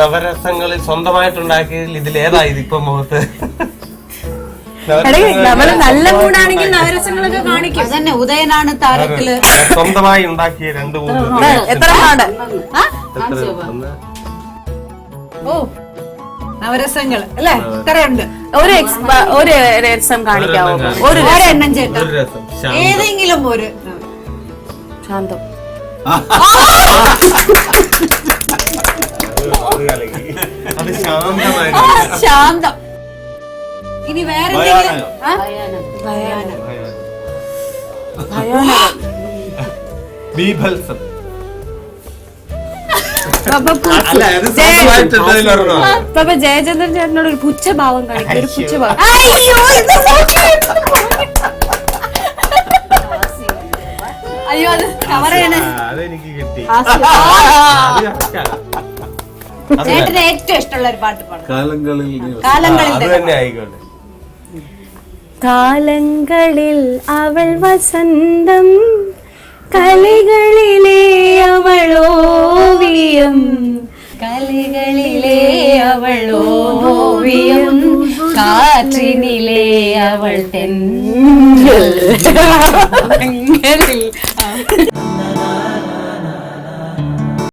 നവരസങ്ങളിൽ സ്വന്തമായിട്ടുണ്ടാക്കിയതിൽ ഇതിൽ ഏതാ ഇപ്പൊ മുഖത്ത്? നല്ല മൂടാണെങ്കിൽ നവരസങ്ങളൊക്കെ കാണിക്കും. അതന്നെ ഉദയനാണ് താരത്തിൽ. സ്വന്തമായി ഉണ്ടാക്കിയ രണ്ട് മൂന്ന് എത്ര പാട് ഓ നവരസങ്ങൾ. അല്ലേ? ഇത്രയുണ്ട്. ഒരു ഒരു രസം കാണിക്കാവോ ഒരു എണ്ണം ചേട്ടാ. ഒരു രസം. ശാന്തം. ഏതെങ്കിലും ഒരു. ശാന്തം. അത് ശാന്തമായിരുന്നു ശാന്തം ഇനി വേറെ ബീഭത്സം. ജയചന്ദ്രൻ ചേട്ടനോട് ഒരു പുച്ഛഭാവം കാണിക്കും ഒരു പുച്ഛഭാവം. അയ്യോ ഇത് അയ്യോ അത് കവറേണ് അതെനിക്ക് കിട്ടി. ചേട്ടന് ഏറ്റവും ഇഷ്ടമുള്ള ഒരു പാട്ട് പാടും. കാലങ്ങളിൽ കാലങ്ങളിൽ അത് തന്നെ ആയിക്കോട്ടെ. കാലങ്ങളിൽ അവൾ വസന്തം കലകളിലെ അവളോവിയം ഓവിയം. അവളോവിയം അവൾ ഓവിയം കാറ്റിനിലെ അവൾ തെന്നൽ